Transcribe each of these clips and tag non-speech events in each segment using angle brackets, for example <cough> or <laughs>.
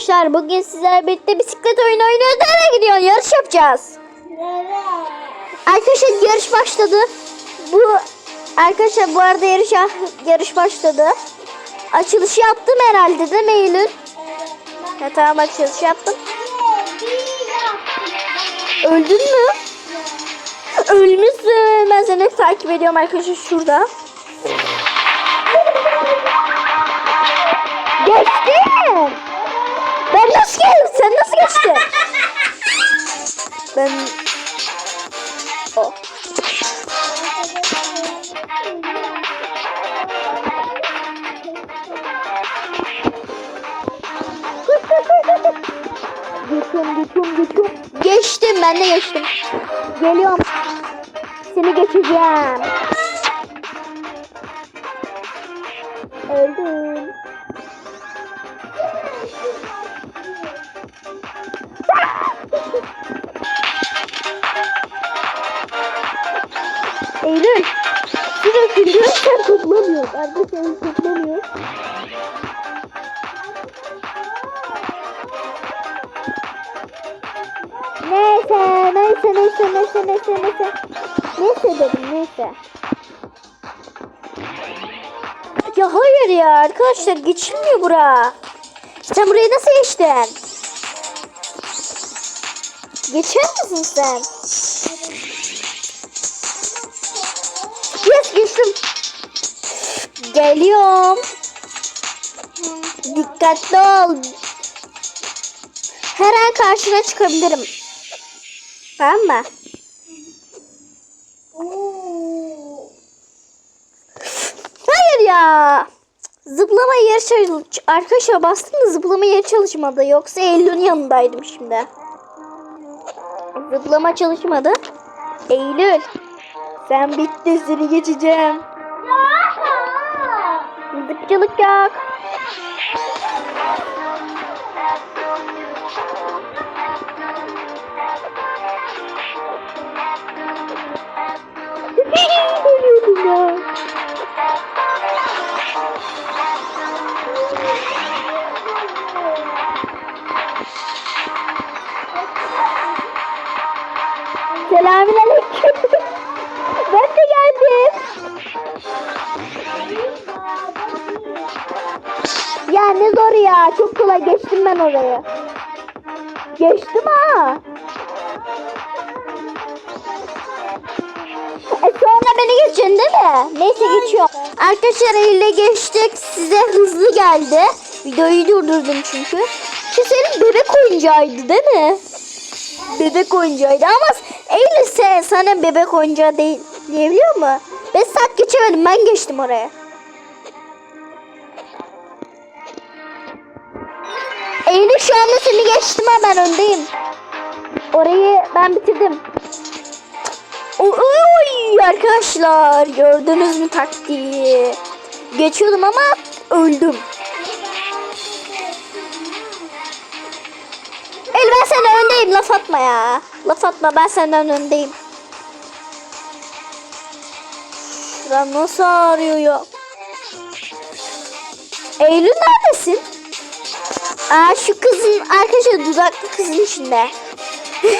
arkadaşlar bugün sizlerle birlikte bisiklet oyunu oynuyoruz. Nereye gidiyorsun? Yarış yapacağız. Arkadaşlar yarış başladı. Bu arkadaşlar bu arada yarış yarış başladı. Açılışı yaptım herhalde değil mi Eylül? Ya tamam açılış yaptım. Öldün mü? Ölmüşsün. Ben seni takip ediyorum arkadaşlar şurada. Geçtim. Sen nasıl geçtin? Ben... O. Geçiyorum, geçiyorum, geçiyorum. Geçtim, ben de geçtim. Geliyorum. Seni geçeceğim. Öldüm. Eylül. Sürekli diyor sen toplamıyorsun. Arda sen toplamıyor. Neyse, neyse, neyse, neyse, neyse, neyse. Neyse dedim, neyse. Ya hayır ya arkadaşlar geçilmiyor bura. Sen burayı nasıl geçtin? Geçer misin sen? Yes geçtim. Geliyorum. Dikkatli ol. Her an karşına çıkabilirim. Tamam mı? Hayır ya. Zıplama yer çalış arkadaşlar bastım da zıplama yer çalışmadı. Yoksa Eylül'ün yanındaydım şimdi. Zıplama çalışmadı. Eylül. Sen bitti seni geçeceğim. Zıpçılık yok. Ne zor ya. Çok kolay geçtim ben orayı. Geçtim ha. E sonra beni geçeceksin değil mi? Neyse geçiyorum. Arkadaşlar elle geçtik. Size hızlı geldi. Videoyu durdurdum çünkü. Şu senin bebek oyuncağıydı değil mi? Bebek oyuncağıydı ama Eylül sen sana bebek oyuncağı değil diyebiliyor mu? Ben saat geçemedim ben geçtim oraya. Eylül şu anda seni geçtim ha ben öndeyim. Orayı ben bitirdim. Oy, arkadaşlar gördünüz mü taktiği? Geçiyordum ama öldüm. El ben senden öndeyim laf atma ya. Laf atma ben senden öndeyim. Şuram nasıl ağrıyor ya? Eylül neredesin? Aa şu kızın arkadaşlar dudaklı kızın içinde. <laughs>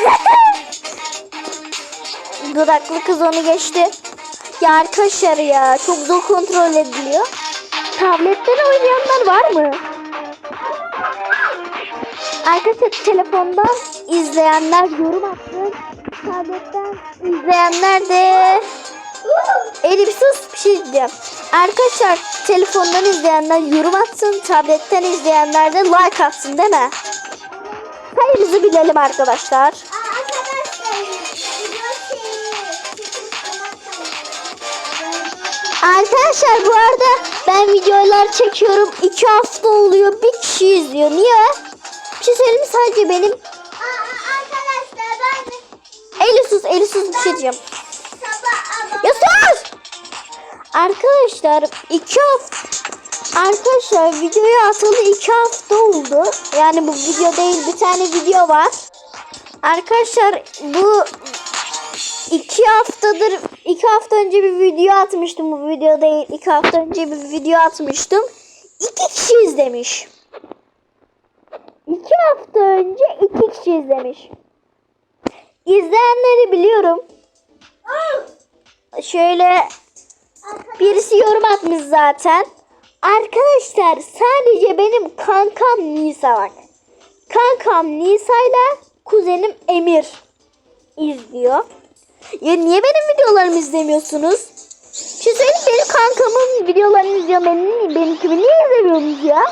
dudaklı kız onu geçti. Ya arkadaşlar ya çok zor kontrol ediliyor. Tabletten oynayanlar var mı? Arkadaşlar telefondan izleyenler yorum atsın. Tabletten izleyenler de bir şey diyeceğim. Arkadaşlar telefondan izleyenler yorum atsın. Tabletten izleyenler de like atsın değil mi? Sayımızı bilelim arkadaşlar. Arkadaşlar bu arada ben videolar çekiyorum. iki hafta oluyor. Bir kişi izliyor. Niye? Bir şey söyleyeyim sadece benim. Arkadaşlar ben Eli sus, eli sus bir şey diyeceğim. Ya sus! Arkadaşlar iki hafta Arkadaşlar videoyu atalı iki hafta oldu. Yani bu video değil bir tane video var. Arkadaşlar bu iki haftadır iki hafta önce bir video atmıştım bu video değil. iki hafta önce bir video atmıştım. İki kişi izlemiş. iki hafta önce iki kişi izlemiş. İzleyenleri biliyorum. Şöyle birisi yorum atmış zaten. Arkadaşlar sadece benim kankam Nisa bak. Kankam Nisa ile kuzenim Emir izliyor. Ya niye benim videolarımı izlemiyorsunuz? Bir şey söyleyeyim benim kankamın videolarını izliyor. Benim, benimkini niye izlemiyorsunuz ya?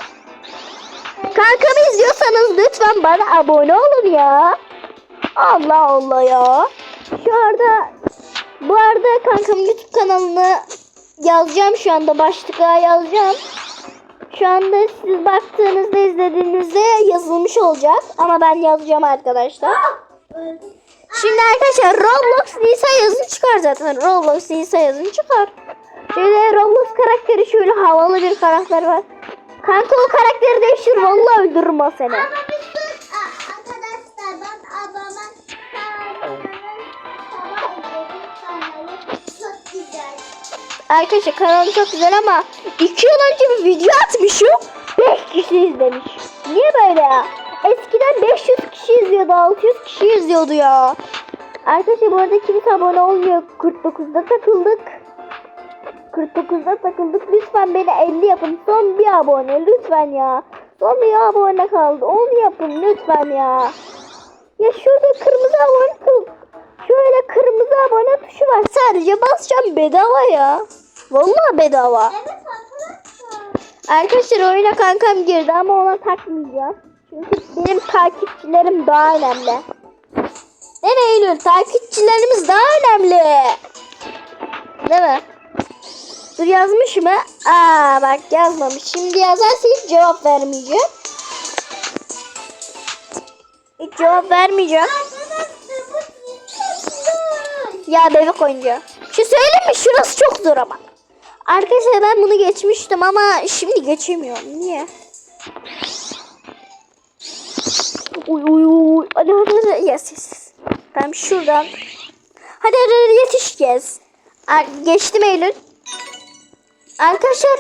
Kankamı izliyorsanız lütfen bana abone olun ya. Allah Allah ya. Şu arada bu arada kankamın YouTube kanalını yazacağım şu anda başlığa yazacağım. Şu anda siz baktığınızda izlediğinizde yazılmış olacak ama ben yazacağım arkadaşlar. Şimdi arkadaşlar Roblox Nisa yazın çıkar zaten. Roblox Nisa yazın çıkar. Şöyle Roblox karakteri şöyle havalı bir karakter var. Kanka o karakteri değiştir vallahi öldürürüm o seni. Arkadaşlar kanalım çok güzel ama 2 yıl önce bir video atmışım. 5 kişi izlemiş. Niye böyle ya? Eskiden 500 kişi izliyordu, 600 kişi izliyordu ya. Arkadaşlar bu arada kimse abone olmuyor. 49'da takıldık. 49'da takıldık. Lütfen beni 50 yapın. Son bir abone lütfen ya. Son bir abone kaldı. Onu yapın lütfen ya. Ya şurada kırmızı abone. Şöyle kırmızı abone tuşu var. Sadece basacağım bedava ya. Vallahi bedava. Evet arkadaşlar. Oyuna kankam girdi ama ona takmayacağım. Çünkü benim takipçilerim daha önemli. Değil mi Eylül? Takipçilerimiz daha önemli. Değil mi? Dur yazmış mı? Aa bak yazmamış. Şimdi yazarsa hiç cevap vermeyeceğim. Hiç cevap vermeyeceğim. Ya bebek oyuncağı. Şu söyleyeyim mi? Şurası çok zor ama. Arkadaşlar ben bunu geçmiştim ama şimdi geçemiyorum. Niye? Uy uy uy. Hadi hadi hadi. Yes yes. Tamam şuradan. Hadi hadi, hadi yetiş gez. Ar- geçtim Eylül. Arkadaşlar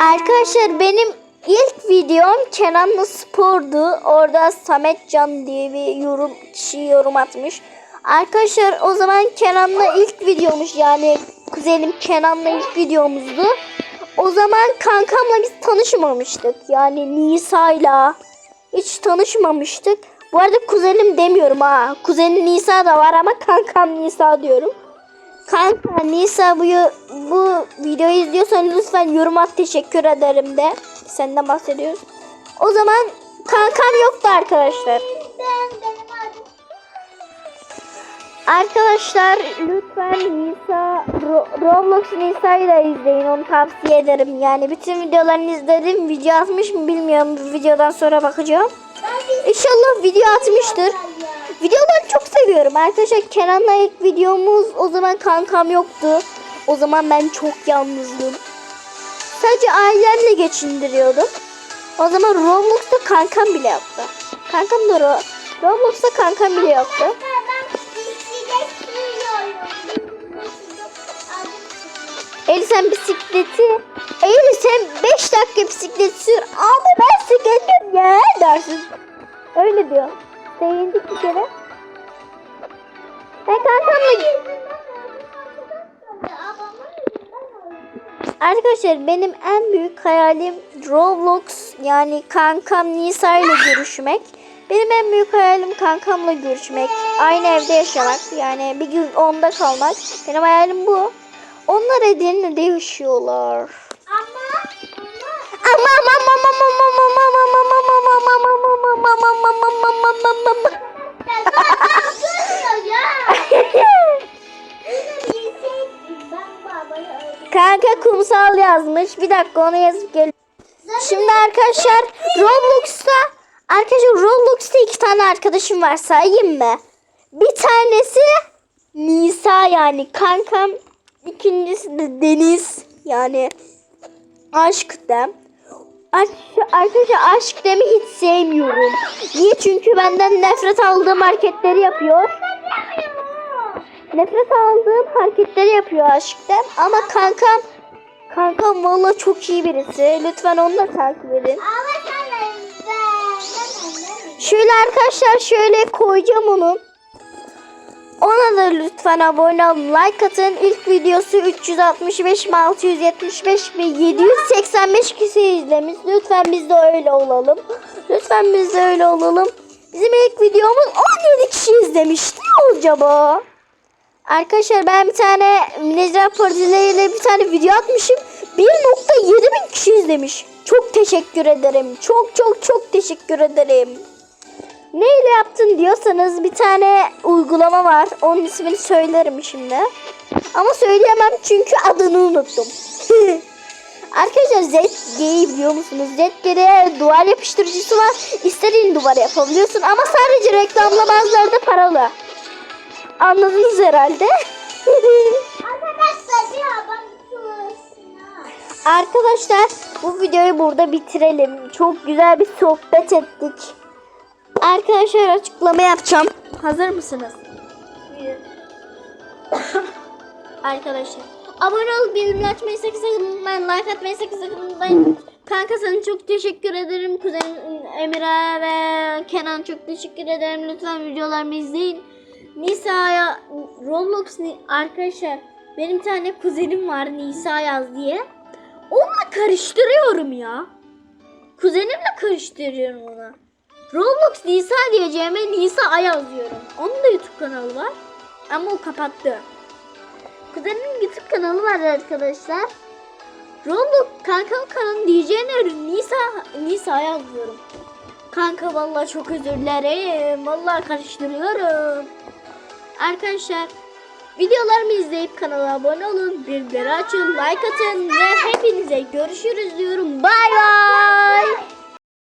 Arkadaşlar benim ilk videom Kenan'la spordu. Orada Samet Can diye bir yorum kişi yorum atmış. Arkadaşlar o zaman Kenan'la ilk videomuş yani kuzenim Kenan'la ilk videomuzdu. O zaman kankamla biz tanışmamıştık. Yani Nisa'yla hiç tanışmamıştık. Bu arada kuzenim demiyorum ha. Kuzenim Nisa da var ama kankam Nisa diyorum. Kanka Nisa bu, bu videoyu izliyorsan lütfen yorum at teşekkür ederim de. Senden bahsediyoruz. O zaman kankam yoktu arkadaşlar. Arkadaşlar lütfen Nisa Ro- Roblox Nisa'yı da izleyin onu tavsiye ederim. Yani bütün videolarını izledim. Video atmış mı bilmiyorum. Bu videodan sonra bakacağım. İnşallah video atmıştır. Videoları çok seviyorum. Arkadaşlar Kenan'la ilk videomuz o zaman kankam yoktu. O zaman ben çok yalnızdım. Sadece ailemle geçindiriyordum. O zaman Roblox'ta kankam bile yoktu. Kankam da Ro- Roblox'ta kankam bile yoktu. Eylül sen bisikleti Eylül sen 5 dakika bisiklet sür. Abi ben sürüyorum ya dersin. Öyle diyor. Değindik bir kere. Ben kankamla Arkadaşlar benim en büyük hayalim Roblox yani kankam Nisa ile görüşmek. Benim en büyük hayalim kankamla görüşmek. Aynı evde yaşamak. Yani bir gün onda kalmak. Benim hayalim bu. Onlar Edirne'de yaşıyorlar. Ama Ama ama ama ama ama ama ama ama ama ama ama ama ama ama ama ama ama ama Kanka kumsal yazmış. Bir dakika onu yazıp gel. Şimdi arkadaşlar Roblox'ta arkadaşlar Roblox'ta iki tane arkadaşım var sayayım mı? Bir tanesi Nisa yani kankam. İkincisi de Deniz yani aşk dem. Aşk, arkadaşlar aşk demi hiç sevmiyorum. Niye? Çünkü benden nefret aldığım hareketleri yapıyor. Nefret aldığım hareketleri yapıyor aşkten. Ama kankam kankam valla çok iyi birisi. Lütfen onu da takip edin. Şöyle arkadaşlar şöyle koyacağım onu. Ona da lütfen abone olun. Like atın. İlk videosu 365 mi 675 mi 785 kişi izlemiş. Lütfen biz de öyle olalım. Lütfen biz de öyle olalım. Bizim ilk videomuz 17 kişi izlemiş. Ne acaba? Arkadaşlar ben bir tane Necla Partizleriyle bir tane video atmışım. 1.7 bin kişi izlemiş. Çok teşekkür ederim. Çok çok çok teşekkür ederim. Neyle yaptın diyorsanız bir tane uygulama var. Onun ismini söylerim şimdi. Ama söyleyemem çünkü adını unuttum. <laughs> Arkadaşlar ZG'yi biliyor musunuz? ZG'de duvar yapıştırıcısı var. İstediğin duvara yapabiliyorsun ama sadece reklamla bazıları da paralı. Anladınız herhalde. <laughs> Arkadaşlar bir abansınlar. Arkadaşlar bu videoyu burada bitirelim. Çok güzel bir sohbet ettik. Arkadaşlar açıklama yapacağım. Hazır mısınız? Arkadaşlar abone olup bildirim açmayı sakın. Like atmayı sakın sakın unutmayın. Kanka sana çok teşekkür ederim. Kuzenim Emre ve Kenan çok teşekkür ederim. Lütfen videolarımı izleyin. Nisa'ya Roblox arkadaşlar benim tane kuzenim var Nisa yaz diye. Onunla karıştırıyorum ya. Kuzenimle karıştırıyorum onu. Roblox Nisa diyeceğime Nisa Ayaz diyorum. Onun da YouTube kanalı var. Ama o kapattı. Kuzenimin YouTube kanalı var arkadaşlar. Roblox kankam kanalı diyeceğine Nisa Nisa Ayaz diyorum. Kanka vallahi çok özür dilerim. Vallahi karıştırıyorum. Arkadaşlar videolarımı izleyip kanala abone olun. Bildirimleri açın, like atın ve hepinize görüşürüz diyorum. Bay bay.